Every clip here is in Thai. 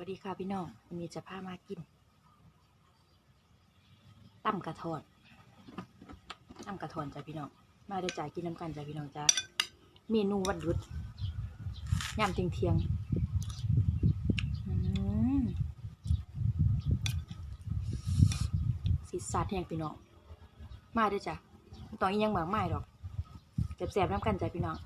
วัสดีค่ะพี่น้องวันนี้จะพามากินตั้มกระทอนตั้มกระทอนจ้ะพี่น้องมาได้จ่ายกินน้ำกันจ้ะพี่น้องจ้าเมนูวันหยุดยามเทียงเทียงสีสัดแห้งพี่น้องมาได้จ้ะต้องอีหยังมากมายดอกแสบๆน้ำกันจ้ะพี่น้อง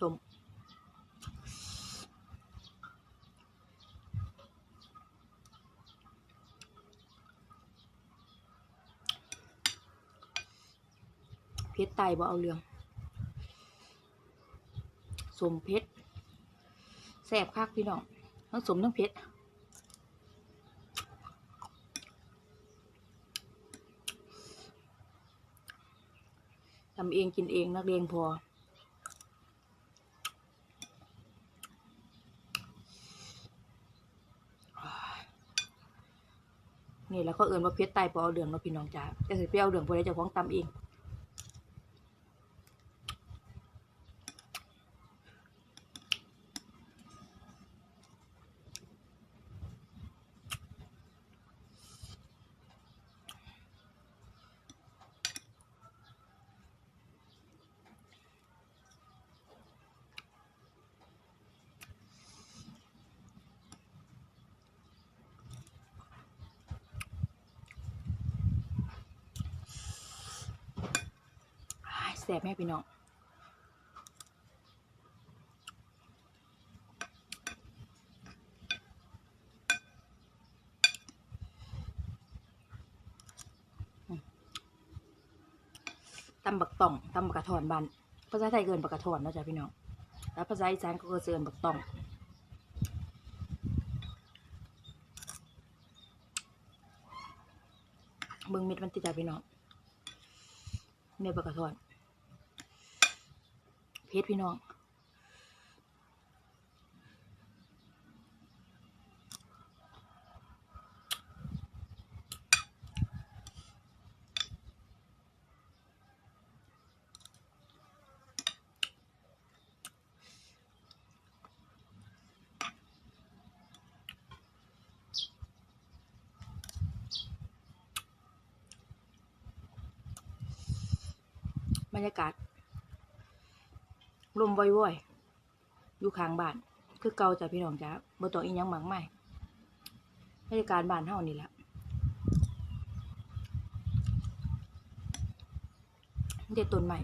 สม เพชรไตบ่เอาเรื่องสมเพชรแสบคักพี่น้องทั้งสมทั้งเพชรทำเองกินเองนักเรียนพอ นี่แล้วก็เอินว่าเพชรไตปเอาเดืองเนาะพี่น้องจ้าจะสิไปเอาเดืองพอได้เจ้าของตำเอง แสบแม่พี่น้องตำบักต่องตำบักกระถอนบันภาษาไทยเกินบักกระถอนนะจ๊ะพี่น้อง แล้วภาษาอีสานก็เกินบักต่องเบิ่งเม็ดมันติดจ้ะพี่น้องเม็ดบักกระถอน เพชรพี่น้องบรรยากาศ ลมว่อยๆอยู่ข้างบ้าน คือเก่าจ้ะพี่น้องจ้าบ่ต้องอีหยังมากมายบรรยากาศบ้านเฮานี่แหละเด็ดต้นใหม่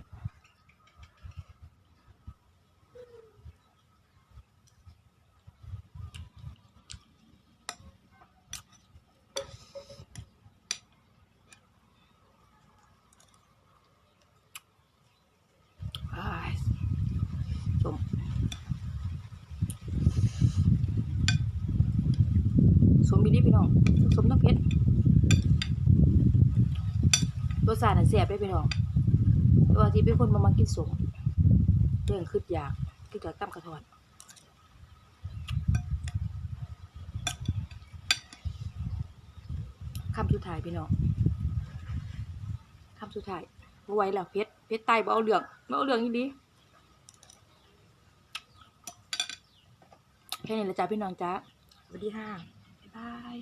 อ้าย สมสมมีดีพี่น้องสมน้ำเพชรรสชาติน่ะแซ่บได้พี่น้องตัวที่เป็นคนมามากินสมเรื่องคืดอยากคือกับตั้มกระทอนคำสุดท้ายพี่น้องคำสุดท้ายไหวแล้วเพชรเพชรตายบ่เอาเรื่องบ่เอาเรื่องอีดี แค่นี้แหละจ้าพี่น้องจ้าสวัสดีค่ะ บ๊ายบาย